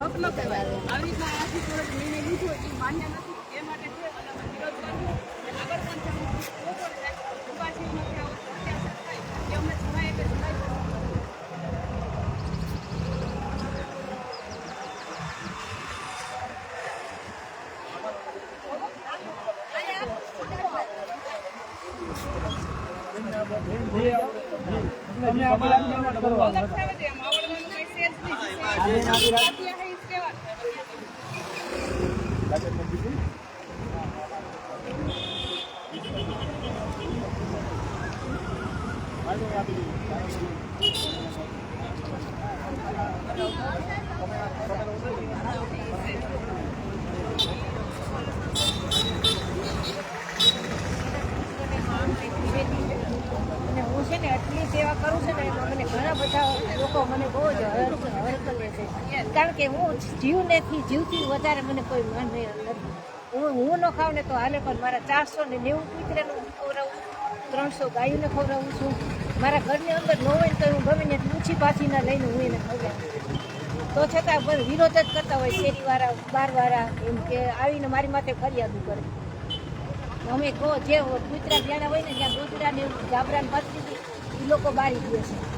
આવી રીતના આથી કોર્ટ નિર્ણય લીધો એ માન્ય નથી એ માટે છે અને અમે વિરોધ કરશું અને આગળ પણ છે અમુક લોકોને થાય, ઊભા છે એમાંથી આવો અત્યાચાર થાય એ અમને જણાય એટલે જણાય જ. અલગ થાય છે, એમ આવડવાનું કંઈ છે જ નહીં. બાકી આ ઈ જ કહેવાનું. અને હું છે ને આટલી સેવા કરું છું ને એમાં મને ઘણા બધા લોકો મને બહુ જ હર્ષ હર્ષ લે છે કારણ કે હું જીવનેથી જીવથી વધારે મને કોઈ માન નથી. હું હું ન ખાઉં ને તો હાલે, પણ મારા ચારસો ને નેવું કૂતરાનું ખવડાવું ત્રણસો ગાયોને ખવડાવું છું. મારા ઘરની અંદર ન હોય તો હું ગમે ને ઊંચી પાછીના લઈને હું એને ખવડાવું તો છતાં પણ વિરોધ જ કરતા હોય શેરીવાળા બારવાળા એમ કે આવીને મારી માથે ફરિયાદ કરે. અમે કહો જે કૂતરા જ્યાં હોય ને ત્યાં દૂધરા ને જાબરા ને એ લોકો બારી દે છે.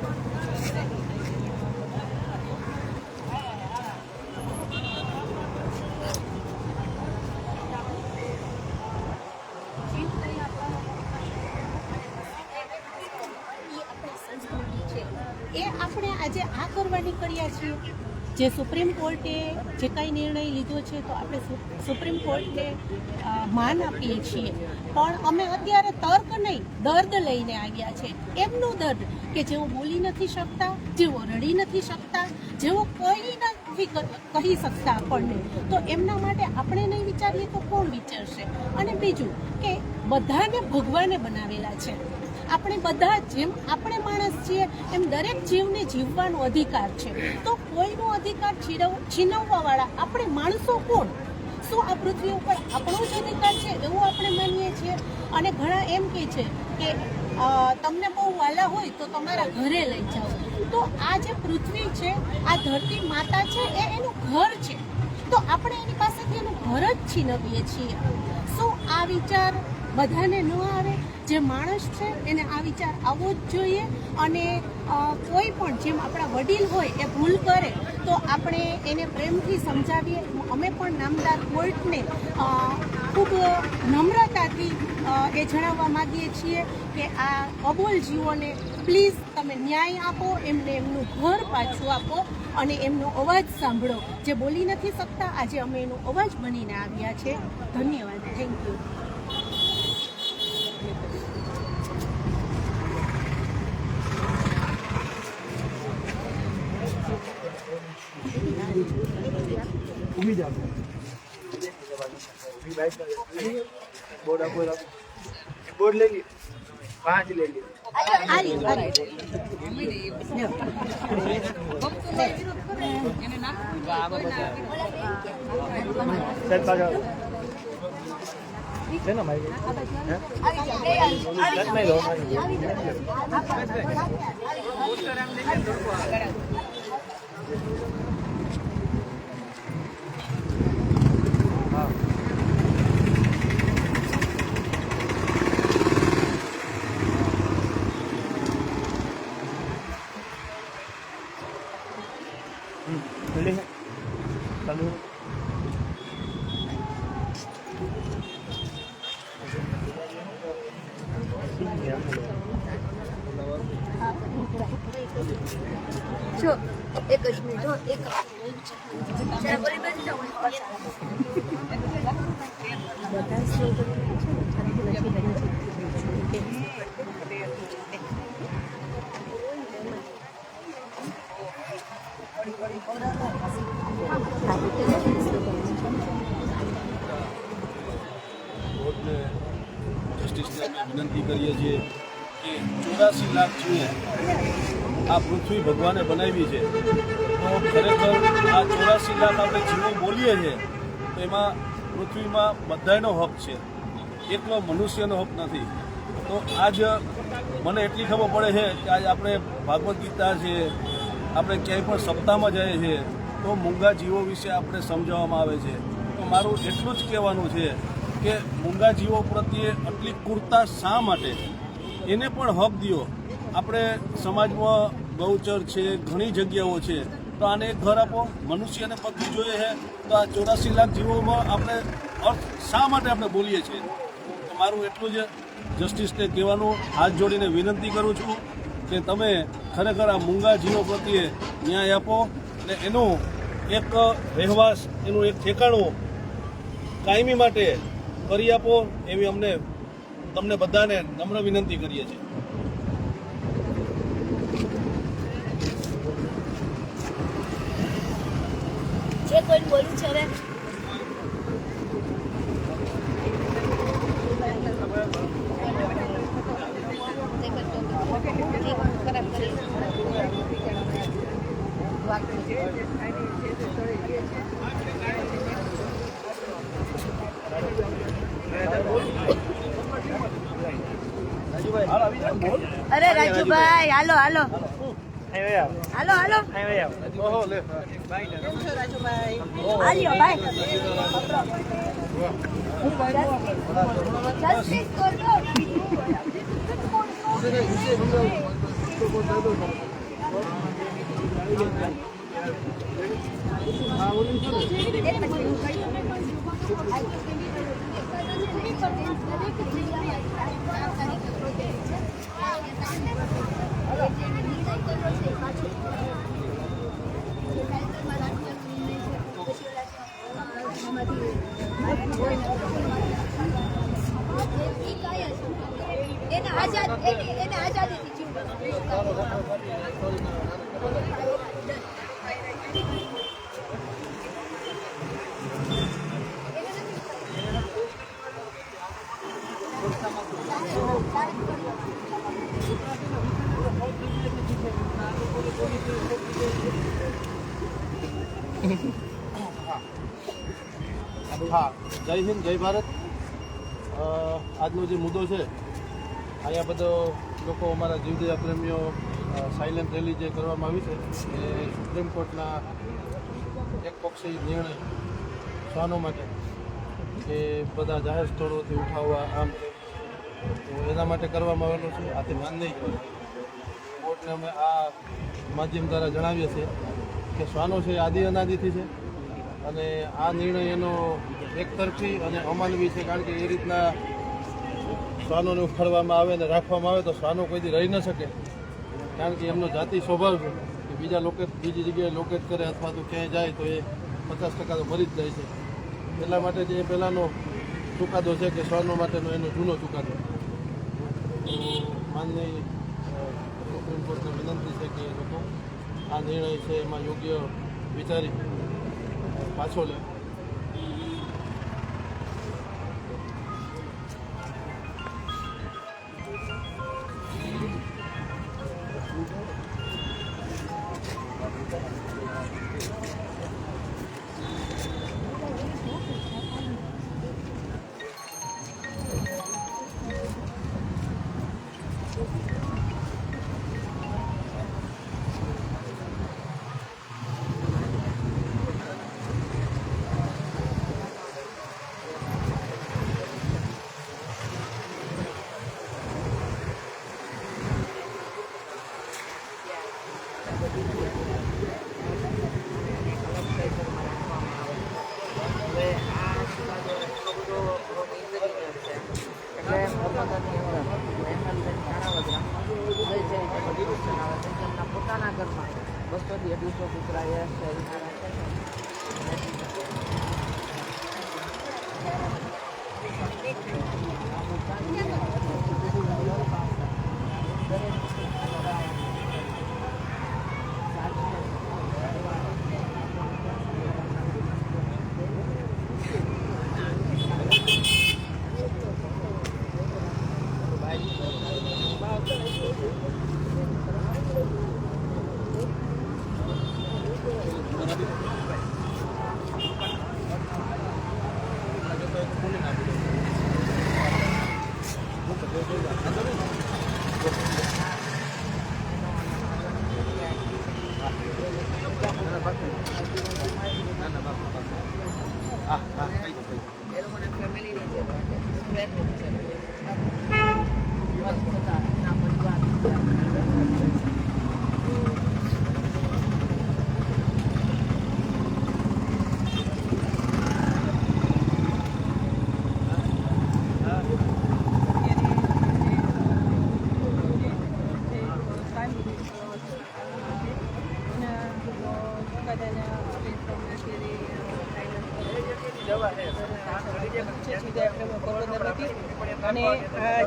જે સુપ્રીમ કોર્ટે જે કાંઈ નિર્ણય લીધો છે તો આપણે સુપ્રીમ કોર્ટને માન આપીએ છીએ. પણ અમે અત્યારે તર્ક નહીં, દર્દ લઈને આવ્યા છે. એમનું દર્દ કે જેઓ બોલી નથી શકતા, જેઓ રડી નથી શકતા, જેઓ કોઈ નથી કહી શકતા આપણને, તો એમના માટે આપણે નહીં વિચારીએ તો કોણ વિચારશે? અને બીજું કે બધાને ભગવાને બનાવેલા છે. આપણે બધા જેમ આપણે માણસ છીએ, એમ દરેક જીવને જીવવાનો અધિકાર છે. તો કોઈનો અધિકાર છીનવ છીનવવા વાળા આપણે માણસો કોણ? શું આ પૃથ્વી ઉપર આપણો જ અધિકાર છે? એવું આપણે માનીએ છીએ. અને ઘણા એમ કહે છે કે તમને બહુ વાલા હોય તો તમારા ઘરે લઈ જાઓ. તો આ જે પૃથ્વી છે, આ ધરતી માતા છે, એ એનું ઘર છે. તો આપણે એની પાસેથી એનું ઘર જ છીનવીએ છીએ. શું આ વિચાર બધાને ન આવે? જે માણસ છે, એને આ વિચાર આવવો જ જોઈએ અને કોઈ પણ જેમ આપણા વડીલ હોય એ ભૂલ કરે, તો આપણે એને પ્રેમથી સમજાવીએ. અમે પણ નામદાર કોર્ટને ખૂબ નમ્રતાથી એ જણાવવા માગીએ છીએ કે આ અબોલ જીવોને પ્લીઝ તમે ન્યાય આપો, એમને એમનું ઘર પાછું આપો અને એમનો અવાજ સાંભળો. જે બોલી નથી શકતા, આજે અમે એનો અવાજ બનીને આવ્યા છે. ધન્યવાદ. થેન્ક યુ ઉમી જાવ બોર્ડ આપો બોર્ડ લઈ લી પાંચ લઈ લી. સાહેબ પાછળ છે ને ભાઈ હે? નહીં લો હા હમ જલ્દી છે ચાલુ જો એક જ મિનિટ એક જ બરી પૃથ્વી ભગવાને બનાવી છે. તો ખરેખર આ ચોરાસી લાખ આપણે જીવો બોલીએ છીએ, તો એમાં પૃથ્વીમાં બધાયનો હક છે. એકલો મનુષ્યનો હક નથી. તો આજ મને એટલી ખબર પડે છે કે આજ આપણે ભાગવદ્ ગીતા છે, આપણે ક્યાંય પણ સપ્તાહમાં જઈએ છીએ, તો મૂંગા જીવો વિશે આપણે સમજાવવામાં આવે છે. તો મારું એટલું જ કહેવાનું છે કે મૂંગા જીવો પ્રત્યે આટલી કુર્તા શા માટે? એને પણ હક દો આપણે સમાજમાં ગૌચર છે, ઘણી જગ્યાઓ છે. તો આને એક ઘર આપો. મનુષ્યને પગ જોઈએ છે. તો આ ચોરાસી લાખ જીવોમાં આપણે અર્થ શા માટે આપણે બોલીએ છીએ? મારું એટલું જ જસ્ટિસને કહેવાનું, હાથ જોડીને વિનંતી કરું છું કે તમે ખરેખર આ મૂંગા જીવો પ્રત્યે ન્યાય આપો અને એનું એક રહેવાસ, એનું એક ઠેકાણું કાયમી માટે કરી આપો એવી અમને, તમને બધાને નમ્ર વિનંતી કરીએ છીએ. જે કોઈ બોલું છે હવે અરે રાજુભાઈ હાલો હાલો. હાલો હાલો હાલ્યો ભાઈ જસ્ટિસ કરજો એને આઝાદ એને આઝાદીથી જીવવાનું હા જય હિન્દ, જય ભારત. આજનો જે મુદ્દો છે, અહીંયા બધો લોકો અમારા જીવદયા પ્રેમીઓ સાયલેન્ટ રેલી જે કરવામાં આવી છે, એ સુપ્રીમ કોર્ટના એક પક્ષી નિર્ણય શ્વાનો માટે કે બધા જાહેર સ્થળોથી ઉઠાવવા આમ. તો એના માટે કરવામાં આવેલો છે. આથી માન નહીં કોર્ટને અમે આ માધ્યમ દ્વારા જણાવીએ છીએ કે શ્વાનો છે, આદિ અનાદિથી છે. અને આ નિર્ણય એનો એકતરફી અને અમાનવી છે, કારણ કે એ રીતના શ્વાનોને ઉખાડવામાં આવે અને રાખવામાં આવે તો શ્વાનો કોઈથી રહી ન શકે. કારણ કે એમનો જાતિ સ્વભાવ છે કે બીજા લોકેટ, બીજી જગ્યાએ લોકેટ કરે અથવા તો ક્યાંય જાય તો એ પચાસ ટકા તો મરી જ જાય છે. એટલા માટે જે પહેલાંનો ચુકાદો છે કે શ્વાનો માટેનો એનો જૂનો ચુકાદો. માનની સુપ્રીમ કોર્ટને વિનંતી છે કે એ લોકો આ નિર્ણય છે એમાં યોગ્ય વિચારી પાછો લે હવે અઢીસો કૂતરા એ છે એ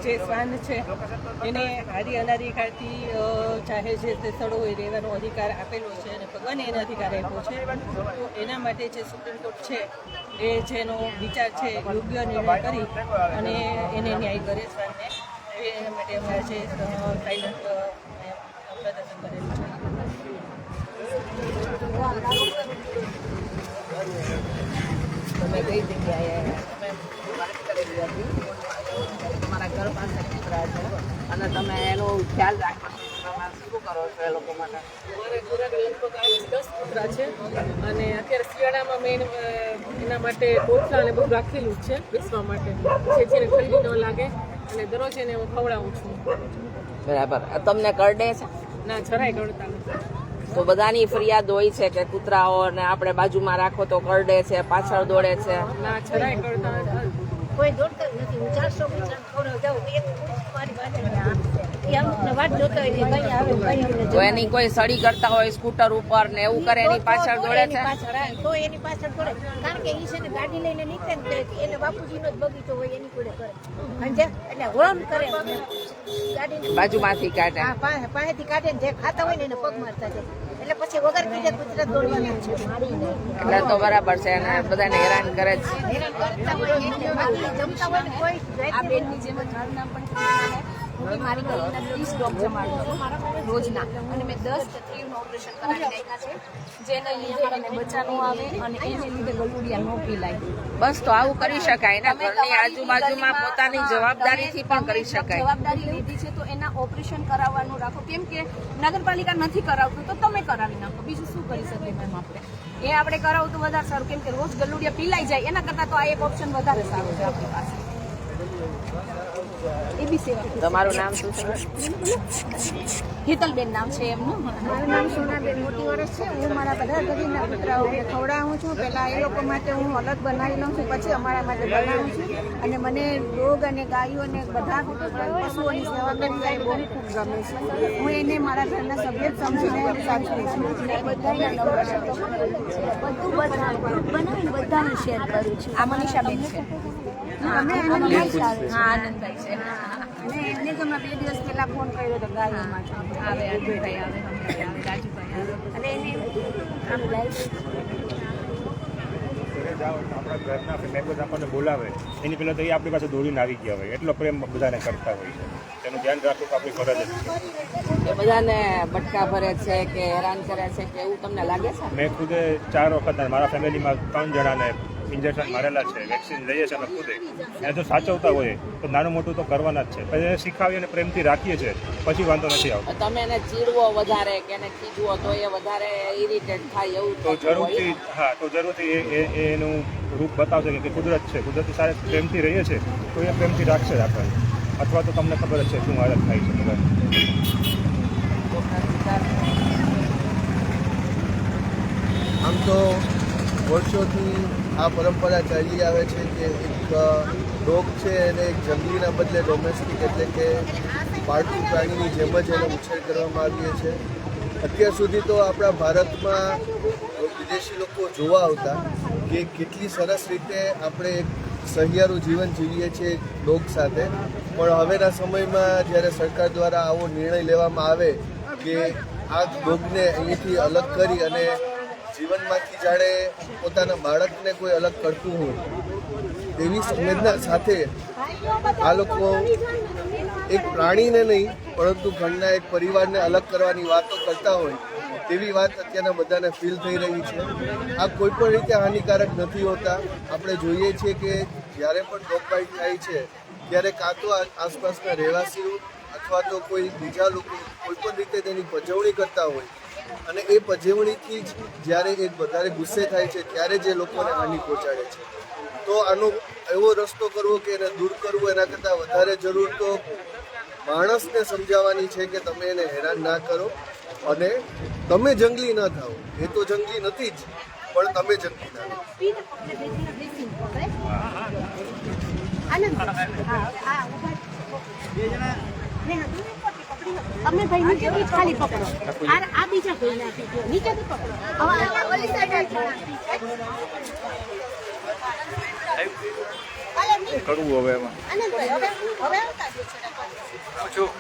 જે શ્વાન છે, એને આદિ અનાધિકારથી જાહેર તે સ્થળો હોય રહેવાનો અધિકાર આપેલો છે અને ભગવાને એને અધિકાર આપ્યો છે, તો એના માટે જે સુપ્રીમ કોર્ટ છે, એ જેનો વિચાર છે, યોગ્ય નિર્ણય કરી અને એને ન્યાય કરે શ્વાનને એના માટે અમારે જે પ્રદર્શન કરેલું છે. તમે કઈ જગ્યાએ પાસે છે અને તમે એનો ખ્યાલ રાખો છો શું કરો છો એ લોકો માટે? અમારે ઘોડા લગભગ આ દસ કૂતરા છે. અને અત્યારે શિયાળામાં મેં એના માટે ટોટલા અને બધું રાખેલું જ છે બેસવા માટે. જેથી ઠંડી ન લાગે. અને દરરોજ એને હું ખવડાવું છું. બરાબર. તમને કરડે છે? ના જરાય ગળતા નથી. તો બધાની ફરિયાદ હોય છે કે કૂતરાઓને આપણે બાજુમાં રાખો તો કરડે છે પાછળ દોડે છે? ના જરાય ગળતા કોઈ દોડતા નથી. હું ચારસો તો એની કોઈ સડી કરતા હોય સ્કૂટર ઉપર ને એવું કરે એની પાછળ દોડે છે? તો એની પાછળ દોડે. કારણ કે ઈ છે ને ગાડી લઈને નીકળે ને એને બાપુજીનો જ બગીચો હોય એની કોડે કરે. સમજે એટલે હોર્ન કરે. ગાડી ગાડીને બાજુમાંથી કાઢે. હા પાસે પાસેથી કાઢે ને જે ખાતા હોય ને એને પગ મારતા જાય. એટલે પછી વગર કીધે ગુજરાત દોડવાના છે. એટલે તો બરાબર છે અને બધાને હેરાન કરે છે. હેરાન કરતા હોય જમતા હોય કોઈ આ બેનની જેમ જ મારું નામ પણ હું મારી ગલીના ત્રીસ ડોગ જમાડું છું રોજના. અને મેં દસ તકલીફનું ઓપરેશન કરાવી નાખ્યા છે. જેને લીધે મને બચ્ચા ન આવે અને એને લીધે ગલુડિયા ન પીલાય. બસ તો આવું કરી શકાય. ને ઘરની આજુબાજુમાં પોતાની જવાબદારીથી પણ કરી શકાય. જવાબદારી લીધી છે ઓપરેશન કરાવવાનું રાખો. કેમ કે નગરપાલિકા નથી કરાવતું, તો તમે કરાવી નાખો. બીજું શું કરી શકીએ મેમ આપણે? એ આપણે કરાવતું વધારે સારું. કેમ કે રોજ ગલુડિયા પીલાઈ જાય, એના કરતાં તો આ એક ઓપ્શન વધારે સારું છે આપણી પાસે. એ બી સેવા તમારું નામ શું છે? હેતલબેન નામ છે એમનું. મારું નામ સોનાબેન મોટી વર્ષ છે. હું મારા બધા ગરીબના કૂતરાઓને ખવડાવું છું. પહેલાં એ લોકો માટે હું અલગ બનાવી લઉં છું પછી અમારા માટે બનાવું છું. અને મને રોગ અને ગાયો અને બધા પશુઓની સેવા કરવી બહુ ખૂબ ગમે છે. હું એને મારા ઘરના સભ્ય જ સમજીને સાચવી છું. બધાના બધું બધા બનાવીને બધાને શેર કરું છું. આ મનીષાબેન છે. હા આનંદભાઈ હા આનંદભાઈ છે. હા અને એમને જ બે દિવસ પહેલાં ફોન કર્યો હતો ગાયો માટે. આવે આવે રાજુભાઈ અને એને આમ લાઈવ ઘરે જાઓ એટલે આપણા ઘરના મેમ્બર્સ આપણને બોલાવે. એની પહેલાં તો એ આપણી પાસે દોડીને આવી ગયા હોય. એટલો પ્રેમ બધાને કરતા હોય છે. તેનું ધ્યાન રાખવું તો આપણી ફરજ છે. એ બધાને બટકા ભરે છે કે હેરાન કરે છે કે એવું તમને લાગે છે? મેં ખુદે ચાર વખત મારા ફેમિલીમાં ત્રણ જણાને ઇન્જેક્શન મારેલા છે વેક્સિન લઈએ છીએ અમે ખુદે. એને જો સાચવતા હોય તો નાનું મોટું તો કરવાના જ છે. પછી એને શીખાવી અને પ્રેમથી રાખીએ છીએ પછી વાંધો નથી આવતો. તમે એને ચીડવો વધારે કે એને ખીજવો તો એ વધારે ઇરિટેટ થાય એવું તો જરૂરથી હા તો જરૂરથી એ એ- એ એનું રૂપ બતાવશે કે કુદરત છે. કુદરતી સારે પ્રેમથી રહીએ છે તો એ પ્રેમથી રાખશે જ આપણને અથવા તો તમને ખબર જ છે શું હાલત થાય છે બરાબર આમ તો વર્ષોથી આ પરંપરા ચાલી આવે છે કે એક ડોગ છે એને એક જંગલીના બદલે ડોમેસ્ટિક એટલે કે પાળતુ પ્રાણીની જેમ જ એનો ઉછેર કરવામાં આવીએ છે. અત્યાર સુધી તો આપણા ભારતમાં વિદેશી લોકો જોવા આવતા કે કેટલી સરસ રીતે આપણે એક સહિયારું જીવન જીવીએ છીએ ડોગ સાથે. પણ હવેના સમયમાં જ્યારે સરકાર દ્વારા આવો નિર્ણય લેવામાં આવે કે આ ડોગને અહીંથી અલગ કરી અને જીવનમાંથી જાણે પોતાના બાળકને કોઈ અલગ કરતું હોય, તેવી સંવેદના સાથે આ લોકો એક પ્રાણીને નહીં, પરંતુ ઘરના એક પરિવારને અલગ કરવાની વાતો કરતા હોય, તેવી વાત અત્યારના બધાને ફીલ થઈ રહી છે. આ કોઈ પણ રીતે હાનિકારક નથી હોતા. આપણે જોઈએ છીએ કે જ્યારે પણ ડોગ થાય છે, ત્યારે કાં તો આસપાસના રહેવાસીઓ અથવા તો કોઈ બીજા લોકો કોઈ પણ રીતે તેની પજવણી કરતા હોય અને એ પજવણીથી જ જ્યારે એ વધારે ગુસ્સે થાય છે, ત્યારે જે લોકોને હાનિ પહોંચાડે છે. તો આનો એવો રસ્તો કરવો કે એને દૂર કરવું, એના કરતાં વધારે જરૂર તો માણસને સમજાવવાની છે કે તમે એને હેરાન ના કરો. અને તમે જંગલી ન થાઓ. એ તો જંગલી નથી જ, પણ તમે જંગલી ના થાઓ. તમે ભાઈ નીચે થી ખાલી પકડો. આ આ બીજા ભાઈને આપી દો નીચેથી પકડો. હવે આ ઓલી સાઈડ કરવું હવે એમાં. હવે હવે આવતા રહ્યો છે. છું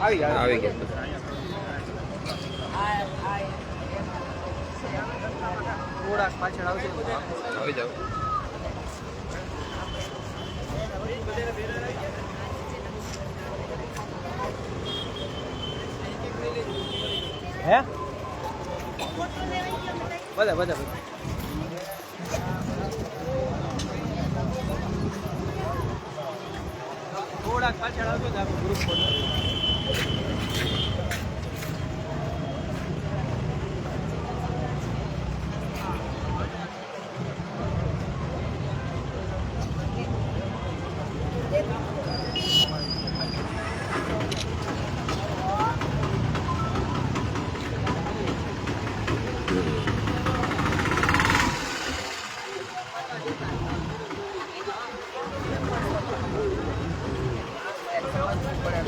આવી ગયા થોડાક પાછળ આવી જાઓ. હે બધા બધા બધા થોડાક પાછળ આવજો તો આપણું ગ્રુપ ફોટો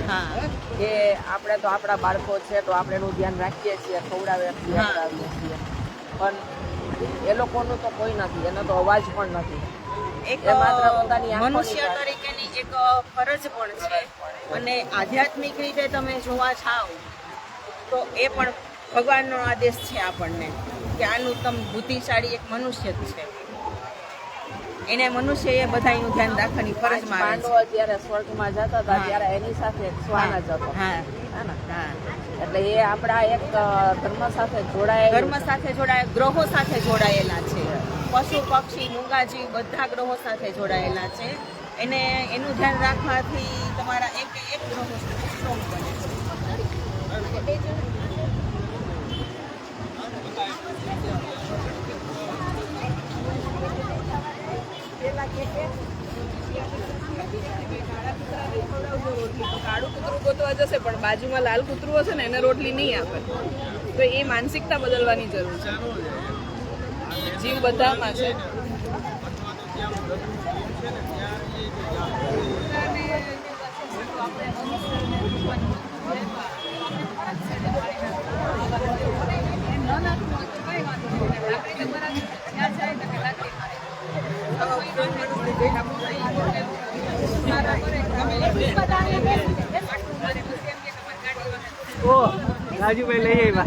હા કે આપણે તો આપણા બાળકો છે તો આપણે એનું ધ્યાન રાખીએ છીએ ખવડાવીએ છીએ પણ એ લોકોનું તો કોઈ નથી એનો તો અવાજ પણ નથી. એક માત્ર પોતાની મનુષ્ય તરીકેની એક ફરજ પણ છે. અને આધ્યાત્મિક રીતે તમે જોવા જાઓ તો એ પણ ભગવાનનો આદેશ છે આપણને કે આનું તમ બુદ્ધિશાળી એક મનુષ્ય જ છે. એને મનુષ્યએ બધાનું ધ્યાન રાખવાની ફરજમાં પાંડવો જ્યારે સ્વર્ગમાં જતા હતા ત્યારે એની સાથે સ્વાન જ હતો. હા. એટલે એ આપણા એક ધર્મ સાથે જોડાયેલા ધર્મ સાથે જોડાય ગ્રહો સાથે જોડાયેલા છે. પશુ પક્ષી મૂંગાજી બધા ગ્રહો સાથે જોડાયેલા છે. એને એનું ધ્યાન રાખવાથી તમારા એક એક ગ્રહો સ્ટ્રોંગ બને છે. કાળું કૂતરું ગોતવા જશે પણ બાજુમાં લાલ કૂતરું હશે ને એને રોટલી નહીં આપે. તો એ માનસિકતા બદલવાની જરૂર છે. જીવ બધામાં છે. ઓ રાજુભાઈ લઈ આવ્યા.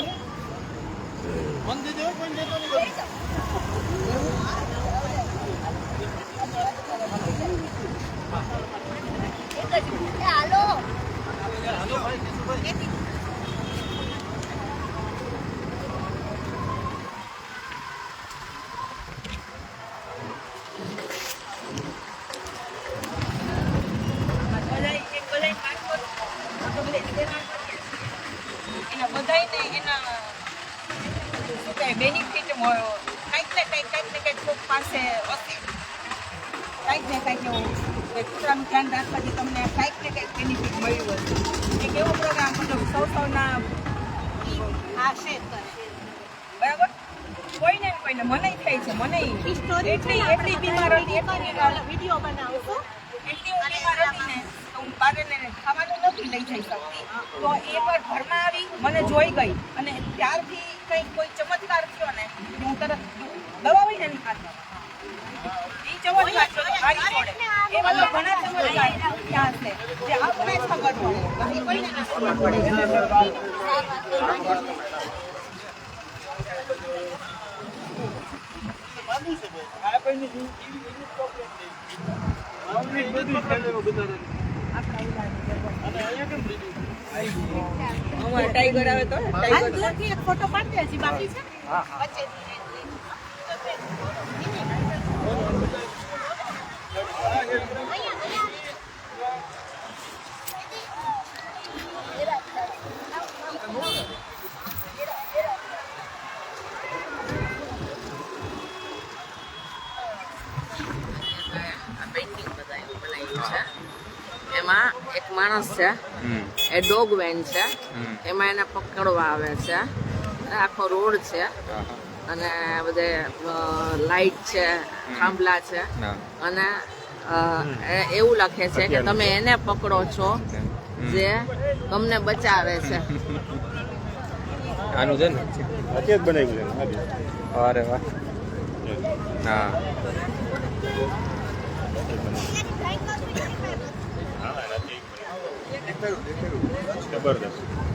જોઈ ગઈ અને ત્યારથી કંઈક કોઈ ચમત્કાર થયો ને કે હું તરત દવા હોય. ને એની ખાતી ઈ ટાઈગર આવે તો ટાઈગર દૂરથી એક ફોટો પાડી દે હજી બાકી છે? બનાવ્યું છે. એમાં એક માણસ છે. એ ડોગ વેન છે. એમાં એને પકડવા આવે છે. આખો રોડ છે. અને બધે લાઈટ છે થાંભલા છે. અને અ, એ- એવું લખે છે કે તમે એને પકડો છો જે તમને બચાવે છે. આનું છે ને? અત્યારે જ બનાવ્યું છે અરે વાહ. હા. de acuerdo.